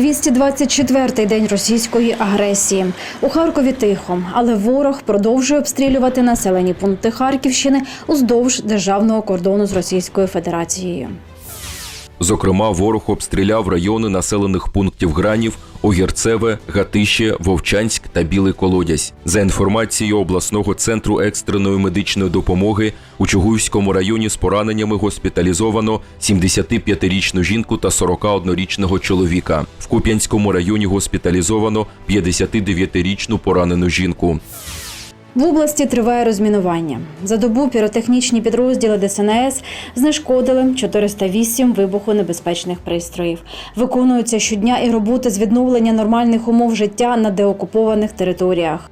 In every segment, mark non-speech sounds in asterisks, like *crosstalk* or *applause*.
224-й день російської агресії. У Харкові тихо, але ворог продовжує обстрілювати населені пункти Харківщини уздовж державного кордону з Російською Федерацією. Зокрема, ворог обстріляв райони населених пунктів Гранів, Огірцеве, Гатище, Вовчанськ та Білий Колодязь. За інформацією обласного центру екстреної медичної допомоги у Чугуївському районі з пораненнями госпіталізовано 75-річну жінку та 41-річного чоловіка. В Куп'янському районі госпіталізовано 59-річну поранену жінку. В області триває розмінування. За добу піротехнічні підрозділи ДСНС знешкодили 408 вибухонебезпечних пристроїв. Виконуються щодня і роботи з відновлення нормальних умов життя на деокупованих територіях.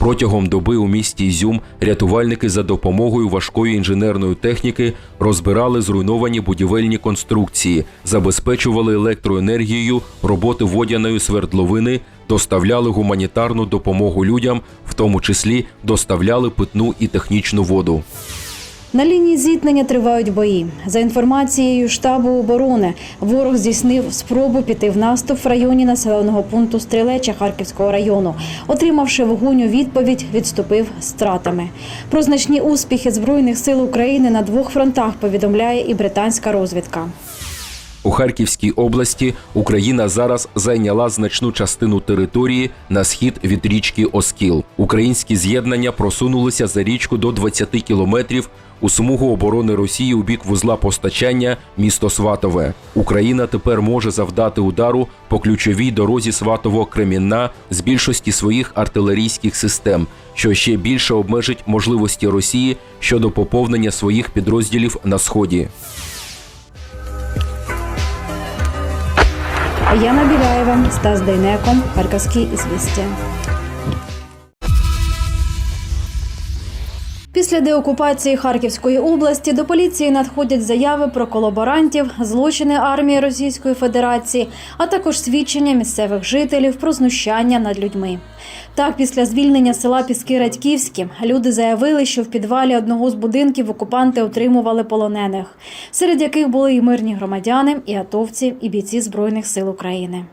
Протягом доби у місті Ізюм рятувальники за допомогою важкої інженерної техніки розбирали зруйновані будівельні конструкції, забезпечували електроенергією роботи водяної свердловини, доставляли гуманітарну допомогу людям, в тому числі доставляли питну і технічну воду. На лінії зіткнення тривають бої. За інформацією штабу оборони, ворог здійснив спробу піти в наступ в районі населеного пункту Стрілеча Харківського району. Отримавши вогонь у відповідь, відступив з тратами. Про значні успіхи збройних сил України на двох фронтах повідомляє і британська розвідка. У Харківській області Україна зараз зайняла значну частину території на схід від річки Оскіл. Українські з'єднання просунулися за річку до 20 кілометрів у смугу оборони Росії у бік вузла постачання місто Сватове. Україна тепер може завдати удару по ключовій дорозі Сватово-Кремінна з більшості своїх артилерійських систем, що ще більше обмежить можливості Росії щодо поповнення своїх підрозділів на сході. Яна Біляєва, Стас Дейнеко, Харківські звістя. Після деокупації Харківської області до поліції надходять заяви про колаборантів, злочини армії Російської Федерації, а також свідчення місцевих жителів про знущання над людьми. Так, після звільнення села Піски Радьківські люди заявили, що в підвалі одного з будинків окупанти отримували полонених, серед яких були і мирні громадяни, і атовці, і бійці Збройних сил України.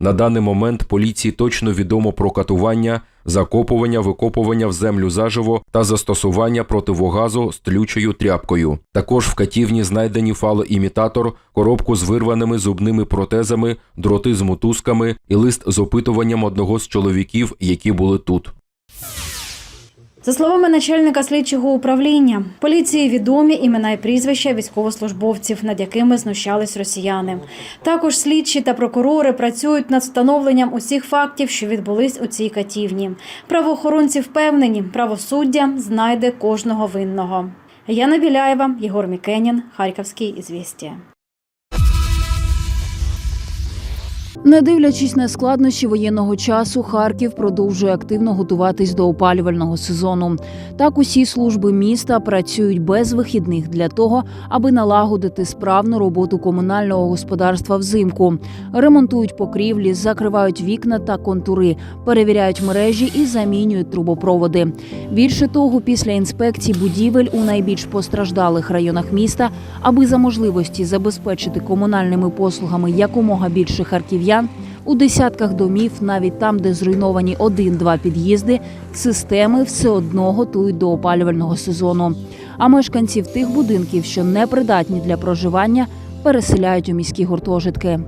На даний момент поліції точно відомо про катування, закопування, викопування в землю заживо та застосування противогазу з тлючою тряпкою. Також в катівні знайдені фалоімітатор, коробку з вирваними зубними протезами, дроти з мотузками і лист з опитуванням одного з чоловіків, які були тут. За словами начальника слідчого управління, поліції відомі імена і прізвища військовослужбовців, над якими знущались росіяни. Також слідчі та прокурори працюють над встановленням усіх фактів, що відбулись у цій катівні. Правоохоронці впевнені, правосуддя знайде кожного винного. Яна Біляєва, Єгор Мікенін, Харківський ізвістія. Не дивлячись на складнощі воєнного часу, Харків продовжує активно готуватись до опалювального сезону. Так, усі служби міста працюють без вихідних для того, аби налагодити справну роботу комунального господарства взимку. Ремонтують покрівлі, закривають вікна та контури, перевіряють мережі і замінюють трубопроводи. Більше того, після інспекцій будівель у найбільш постраждалих районах міста, аби за можливості забезпечити комунальними послугами якомога більше харків'ян, у десятках домів, навіть там, де зруйновані один-два під'їзди, системи все одно готують до опалювального сезону. А мешканців тих будинків, що не придатні для проживання, переселяють у міські гуртожитки.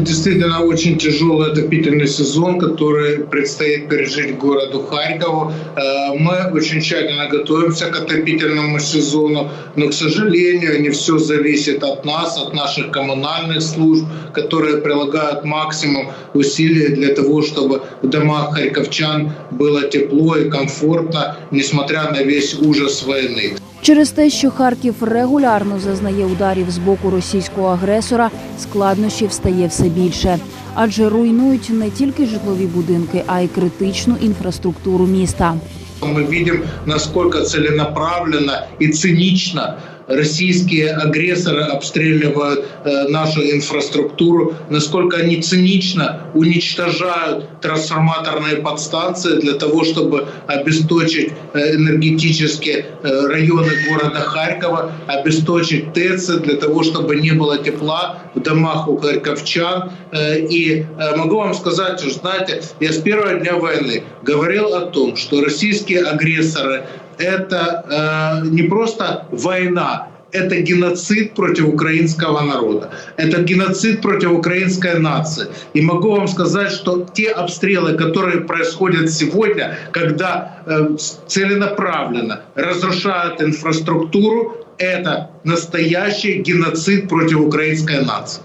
Действительно очень тяжелый отопительный сезон, который предстоит пережить городу Харькову. Э, Мы очень тщательно готовимся к отопительному сезону, но, к сожалению, не все зависит от нас, от наших коммунальных служб, которые прилагают максимум усилий для того, чтобы в домах харьковчан было тепло и комфортно, несмотря на весь ужас войны. Через те, що Харків регулярно зазнає ударів з боку російського агресора, складнощів стає все більше, адже руйнують не тільки житлові будинки, а й критичну інфраструктуру міста. Мы видим, насколько целенаправленно и цинично российские агрессоры обстреливают э, нашу инфраструктуру, насколько они цинично уничтожают трансформаторные подстанции для того, чтобы обесточить э, энергетические э, районы города Харькова, обесточить ТЭЦы для того, чтобы не было тепла в домах у харьковчан. И могу вам сказать, что, знаете, я с первого дня войны говорил о том, что российские агрессоры – это э, не просто война, это геноцид против украинского народа, это геноцид против украинской нации. И могу вам сказать, что те обстрелы, которые происходят сегодня, когда э, целенаправленно разрушают инфраструктуру, это настоящий геноцид против украинской нации.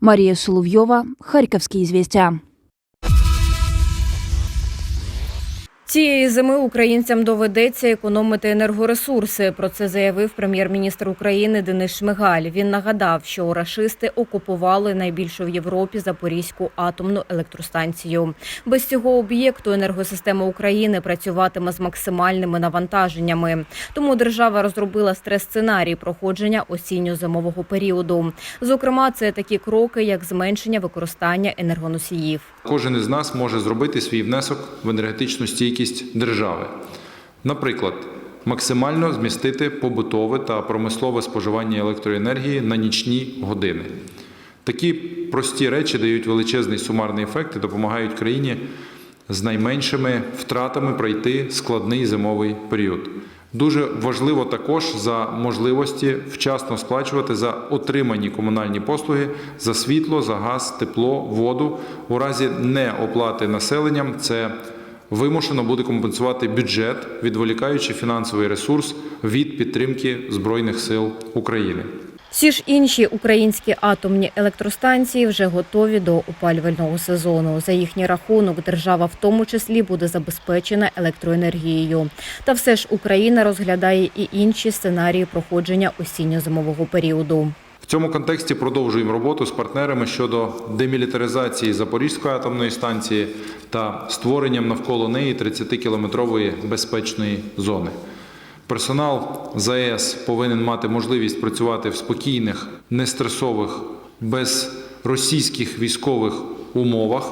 Марія Соловйова, Харківські ізвістя. Цієї зими українцям доведеться економити енергоресурси. Про це заявив прем'єр-міністр України Денис Шмигаль. Він нагадав, що рашисти окупували найбільшу в Європі Запорізьку атомну електростанцію. Без цього об'єкту енергосистема України працюватиме з максимальними навантаженнями. Тому держава розробила стрес-сценарій проходження осінньо-зимового періоду. Зокрема, це такі кроки, як зменшення використання енергоносіїв. Кожен із нас може зробити свій внесок в енергетичну стійкість держави. Наприклад, максимально змістити побутове та промислове споживання електроенергії на нічні години. Такі прості речі дають величезний сумарний ефект і допомагають країні з найменшими втратами пройти складний зимовий період. Дуже важливо також за можливості вчасно сплачувати за отримані комунальні послуги за світло, за газ, тепло, воду. У разі неоплати населенням це вимушено буде компенсувати бюджет, відволікаючи фінансовий ресурс від підтримки Збройних сил України. Всі ж інші українські атомні електростанції вже готові до опалювального сезону. За їхній рахунок держава в тому числі буде забезпечена електроенергією. Та все ж Україна розглядає і інші сценарії проходження осінньо-зимового періоду. В цьому контексті продовжуємо роботу з партнерами щодо демілітаризації Запорізької атомної станції та створенням навколо неї 30-кілометрової безпечної зони. Персонал ЗАЕС повинен мати можливість працювати в спокійних, нестресових, без російських військових умовах.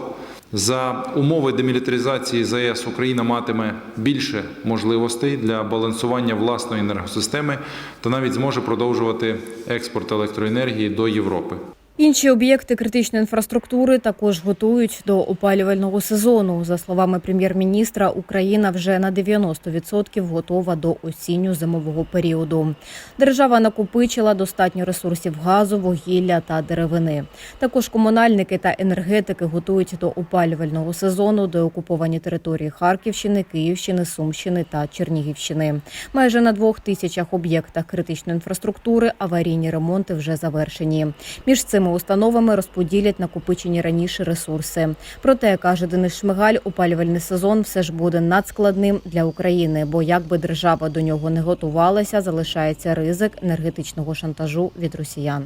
За умови демілітаризації ЗАЕС Україна матиме більше можливостей для балансування власної енергосистеми та навіть зможе продовжувати експорт електроенергії до Європи. Інші об'єкти критичної інфраструктури також готують до опалювального сезону. За словами прем'єр-міністра, Україна вже на 90% готова до осінньо-зимового періоду. Держава накопичила достатньо ресурсів газу, вугілля та деревини. Також комунальники та енергетики готують до опалювального сезону до окуповані території Харківщини, Київщини, Сумщини та Чернігівщини. Майже на двох тисячах об'єктах критичної інфраструктури аварійні ремонти вже завершені. Між цими установами розподілять накопичені раніше ресурси. Проте каже Денис Шмигаль, опалювальний сезон все ж буде надскладним для України, бо як би держава до нього не готувалася, залишається ризик енергетичного шантажу від росіян.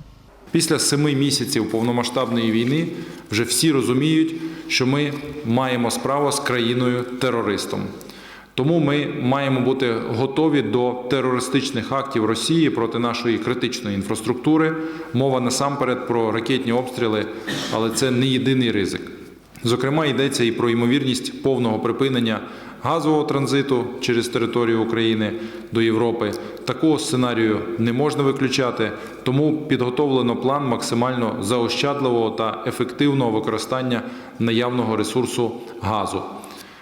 Після семи місяців повномасштабної війни вже всі розуміють, що ми маємо справу з країною терористом. Тому ми маємо бути готові до терористичних актів Росії проти нашої критичної інфраструктури. Мова насамперед про ракетні обстріли, але це не єдиний ризик. Зокрема, йдеться і про ймовірність повного припинення газового транзиту через територію України до Європи. Такого сценарію не можна виключати, тому підготовлено план максимально заощадливого та ефективного використання наявного ресурсу газу.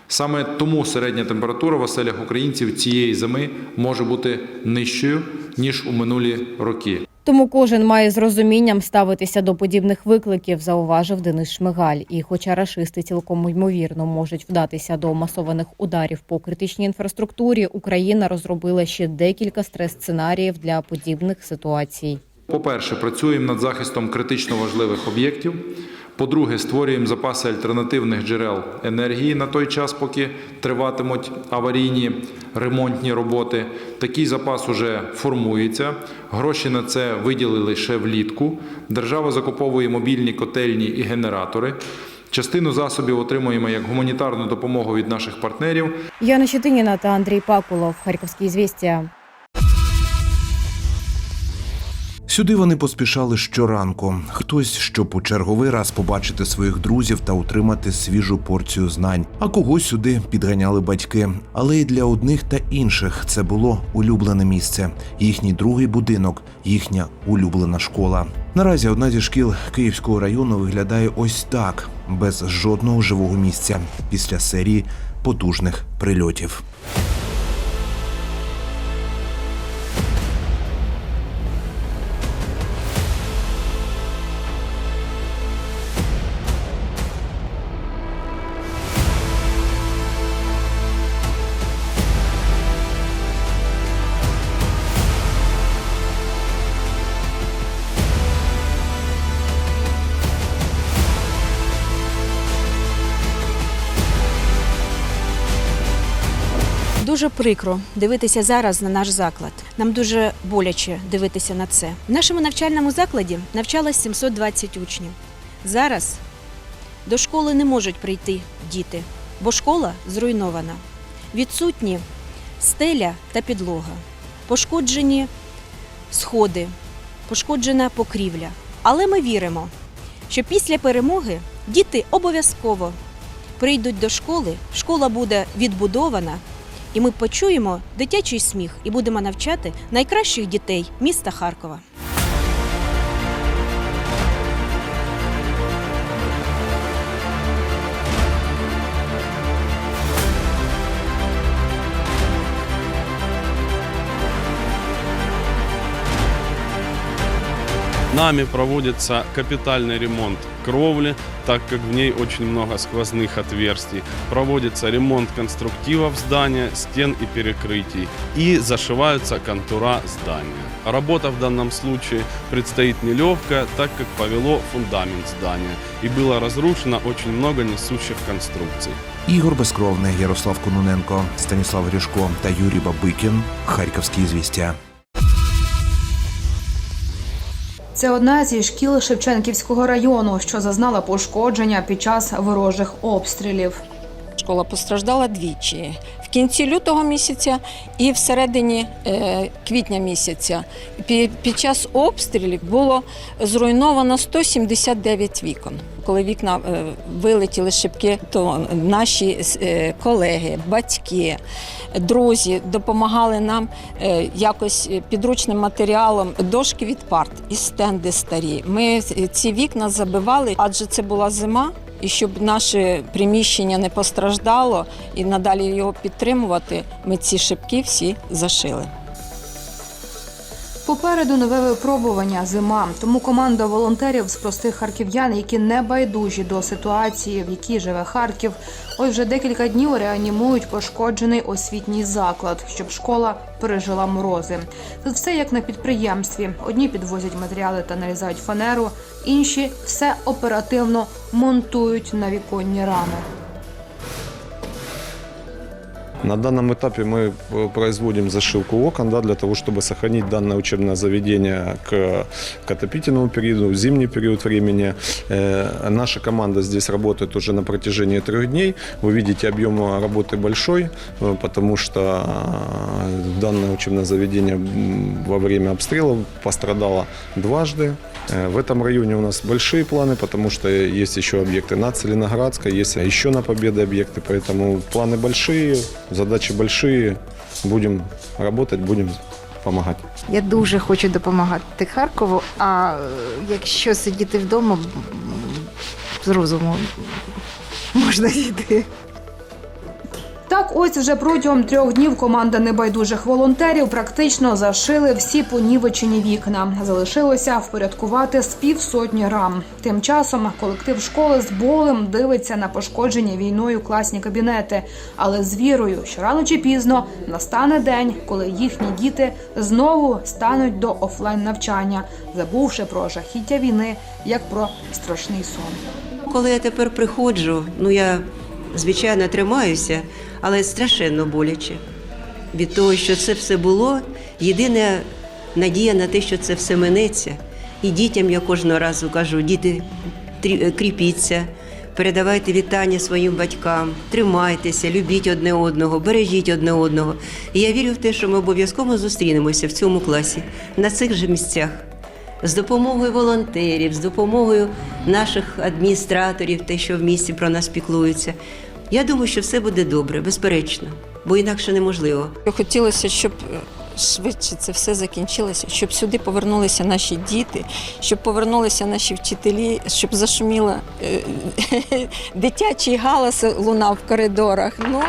Саме тому середня температура в оселях українців цієї зими може бути нижчою ніж у минулі роки. Тому кожен має з розумінням ставитися до подібних викликів, зауважив Денис Шмигаль. І, хоча рашисти цілком ймовірно можуть вдатися до масованих ударів по критичній інфраструктурі, Україна розробила ще декілька стрес-сценаріїв для подібних ситуацій. По-перше, працюємо над захистом критично важливих об'єктів. По-друге, створюємо запаси альтернативних джерел енергії на той час, поки триватимуть аварійні ремонтні роботи. Такий запас уже формується. Гроші на це виділили ще влітку. Держава закуповує мобільні котельні і генератори. Частину засобів отримуємо як гуманітарну допомогу від наших партнерів. Яна Щетиніна та Андрій Пакулов. Харківські звістя. Сюди вони поспішали щоранку. Хтось, щоб у черговий раз побачити своїх друзів та отримати свіжу порцію знань. А когось сюди підганяли батьки. Але і для одних та інших це було улюблене місце, їхній другий будинок, їхня улюблена школа. Наразі одна зі шкіл Київського району виглядає ось так, без жодного живого місця після серії потужних прильотів. Дуже прикро дивитися зараз на наш заклад. Нам дуже боляче дивитися на це. В нашому навчальному закладі навчалось 720 учнів. Зараз до школи не можуть прийти діти, бо школа зруйнована. Відсутні стеля та підлога, пошкоджені сходи, пошкоджена покрівля. Але ми віримо, що після перемоги діти обов'язково прийдуть до школи, школа буде відбудована, і ми почуємо дитячий сміх і будемо навчати найкращих дітей міста Харкова. Нами проводится капитальный ремонт кровли, так как в ней очень много сквозных отверстий. Проводится ремонт конструктивов здания, стен и перекрытий. И зашиваются контура здания. Работа в данном случае предстоит нелегкая, так как повело фундамент здания. И было разрушено очень много несущих конструкций. Ігор Безкровний, Ярослав Кононенко, Станіслав Ріжко та Юрій Бабикін. Харківські звістя. Це одна зі шкіл Шевченківського району, що зазнала пошкодження під час ворожих обстрілів. Школа постраждала двічі кінці лютого місяця і всередині е, квітня місяця. Під час обстрілів було зруйновано 179 вікон. Коли вікна е, вилетіли шибки, то наші е, колеги, батьки, друзі допомагали нам якось підручним матеріалом дошки від парт і стенди старі. Ми ці вікна забивали, адже це була зима. І щоб наше приміщення не постраждало і надалі його підтримувати, ми ці шибки всі зашили. Попереду нове випробування зима. Тому команда волонтерів з простих харків'ян, які не байдужі до ситуації, в якій живе Харків, ось вже декілька днів реанімують пошкоджений освітній заклад, щоб школа пережила морози. Тут все як на підприємстві. Одні підвозять матеріали та нарізають фанеру, інші все оперативно монтують на віконні рами. На данном этапе мы э, производим зашивку окон да, для того, чтобы сохранить данное учебное заведение к, к отопительному периоду, в зимний период времени. Э, наша команда здесь работает уже на протяжении трех дней. Вы видите, объем работы большой, э, потому что э, данное учебное заведение во время обстрелов пострадало дважды. В этом районе у нас большие планы, потому что есть еще объекты на Целиноградской, есть еще на Победы объекты, поэтому планы большие, задачи великі, будемо працювати, будемо допомагати. Я дуже хочу допомагати Харкову, а е, якщо сидіти вдома, з розуму можна йти. Так, ось вже протягом трьох днів команда небайдужих волонтерів практично зашили всі понівечені вікна. Залишилося впорядкувати з півсотні рам. Тим часом колектив школи з болем дивиться на пошкоджені війною класні кабінети, але з вірою, що рано чи пізно настане день, коли їхні діти знову стануть до офлайн навчання, забувши про жахіття війни як про страшний сон. Коли я тепер приходжу, ну я звичайно тримаюся, але страшенно боляче. Від того, що це все було, єдина надія на те, що це все минеться. І дітям я кожного разу кажу: діти, трі- кріпіться, передавайте вітання своїм батькам, тримайтеся, любіть одне одного, бережіть одне одного. І я вірю в те, що ми обов'язково зустрінемося в цьому класі, на цих же місцях. з допомогою волонтерів, з допомогою наших адміністраторів, те, що в місті про нас піклуються. Я думаю, що все буде добре, безперечно, бо інакше неможливо. Хотілося, щоб е, швидше це все закінчилося, щоб сюди повернулися наші діти, щоб повернулися наші вчителі, щоб зашуміла е, *laughs* дитячий галас лунав в коридорах. Ну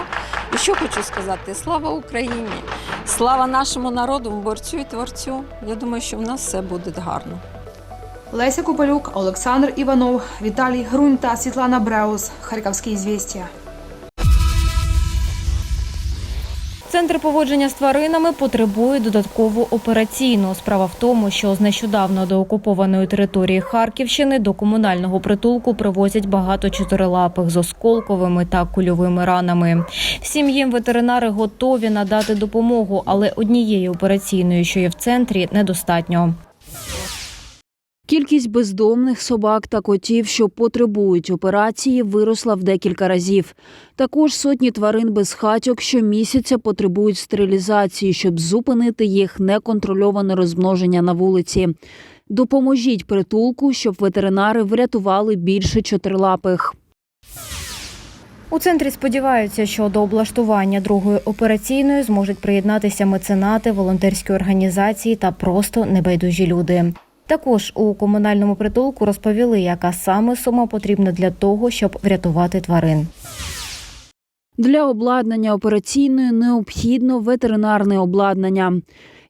і що хочу сказати? Слава Україні! Слава нашому народу, борцю і творцю. Я думаю, що в нас все буде гарно. Леся Купалюк, Олександр Іванов, Віталій Грунь та Світлана Бреус. Харківські звістя. Центр поводження з тваринами потребує додаткову операційну. Справа в тому, що з нещодавно до окупованої території Харківщини до комунального притулку привозять багато чотирилапих з осколковими та кульовими ранами. Всім їм ветеринари готові надати допомогу, але однієї операційної, що є в центрі, недостатньо. Кількість бездомних собак та котів, що потребують операції, виросла в декілька разів. Також сотні тварин без хатьок щомісяця потребують стерилізації, щоб зупинити їх неконтрольоване розмноження на вулиці. Допоможіть притулку, щоб ветеринари врятували більше чотирилапих. У центрі сподіваються, що до облаштування другої операційної зможуть приєднатися меценати, волонтерські організації та просто небайдужі люди. Також у комунальному притулку розповіли, яка саме сума потрібна для того, щоб врятувати тварин. Для обладнання операційної необхідно ветеринарне обладнання.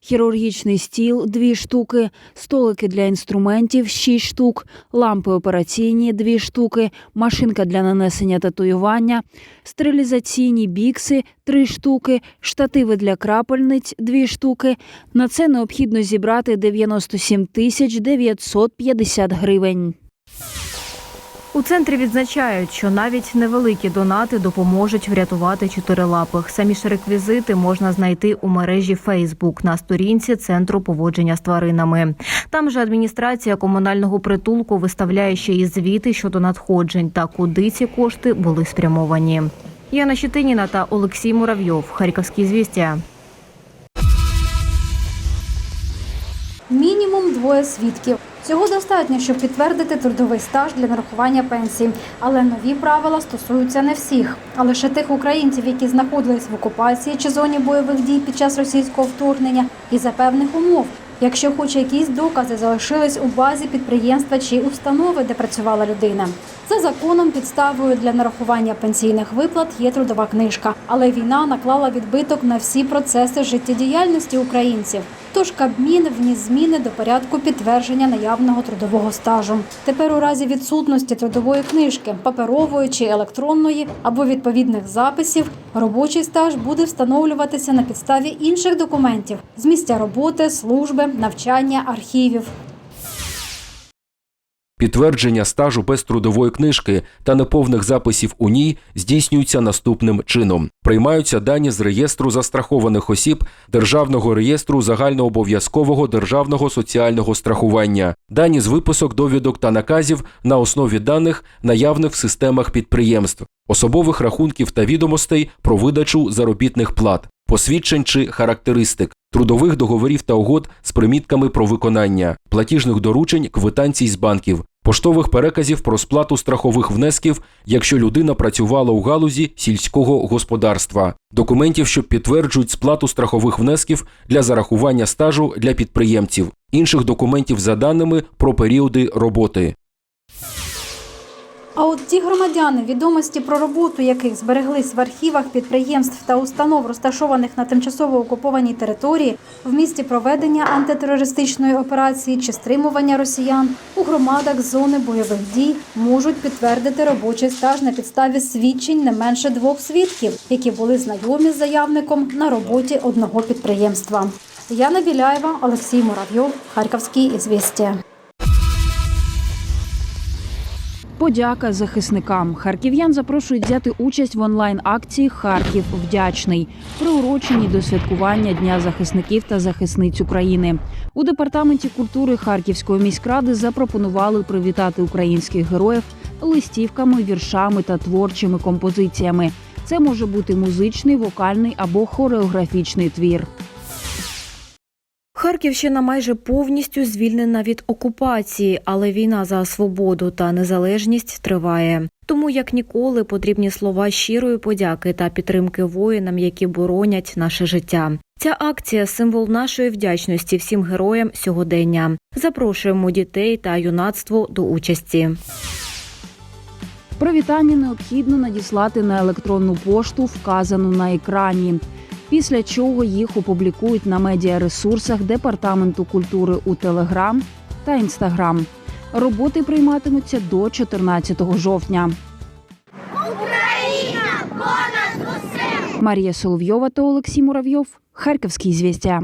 Хірургічний стіл – дві штуки, столики для інструментів – шість штук, лампи операційні – дві штуки, машинка для нанесення татуювання, стерилізаційні бікси – три штуки, штативи для крапельниць – дві штуки. На це необхідно зібрати 97 тисяч 950 гривень. У центрі відзначають, що навіть невеликі донати допоможуть врятувати чотирилапих. Самі ж реквізити можна знайти у мережі Фейсбук на сторінці центру поводження з тваринами. Там же адміністрація комунального притулку виставляє ще і звіти щодо надходжень та куди ці кошти були спрямовані. Яна Щетиніна та Олексій Муравйов. Харківські звістя. Мінімум двоє свідків. Цього достатньо, щоб підтвердити трудовий стаж для нарахування пенсії. Але нові правила стосуються не всіх, а лише тих українців, які знаходились в окупації чи зоні бойових дій під час російського вторгнення, і за певних умов. Якщо хоч якісь докази залишились у базі підприємства чи установи, де працювала людина. За законом підставою для нарахування пенсійних виплат є трудова книжка, але війна наклала відбиток на всі процеси життєдіяльності українців. Тож Кабмін вніс зміни до порядку підтвердження наявного трудового стажу. Тепер у разі відсутності трудової книжки, паперової чи електронної або відповідних записів, робочий стаж буде встановлюватися на підставі інших документів з місця роботи, служби, навчання, архівів. Підтвердження стажу без трудової книжки та неповних записів у ній здійснюється наступним чином: приймаються дані з реєстру застрахованих осіб Державного реєстру загальнообов'язкового державного соціального страхування, дані з виписок, довідок та наказів на основі даних, наявних в системах підприємств, особових рахунків та відомостей про видачу заробітних плат, посвідчень чи характеристик, трудових договорів та угод з примітками про виконання, платіжних доручень, квитанцій з банків, поштових переказів про сплату страхових внесків, якщо людина працювала у галузі сільського господарства, документів, що підтверджують сплату страхових внесків для зарахування стажу для підприємців, інших документів за даними про періоди роботи. А от ті громадяни, відомості про роботу яких збереглись в архівах підприємств та установ, розташованих на тимчасово окупованій території, в місті проведення антитерористичної операції чи стримування росіян у громадах зони бойових дій можуть підтвердити робочий стаж на підставі свідчень не менше двох свідків, які були знайомі з заявником на роботі одного підприємства. Яна Біляєва, Олексій Муравйов, Харківські ізвістія. Подяка захисникам. Харків'ян запрошують взяти участь в онлайн-акції Харків вдячний, приуроченій до святкування Дня захисників та захисниць України. У департаменті культури Харківської міськради запропонували привітати українських героїв листівками, віршами та творчими композиціями. Це може бути музичний, вокальний або хореографічний твір. Харківщина майже повністю звільнена від окупації, але війна за свободу та незалежність триває. Тому як ніколи потрібні слова щирої подяки та підтримки воїнам, які боронять наше життя. Ця акція символ нашої вдячності всім героям сьогодення. Запрошуємо дітей та юнацтво до участі. Привітання необхідно надіслати на електронну пошту, вказану на екрані. Після чого їх опублікують на медіаресурсах Департаменту культури у Телеграм та Інстаграм. Роботи прийматимуться до 14 жовтня. Україна понад усе! Марія Соловйова та Олексій Муравйов. Харківські звістя.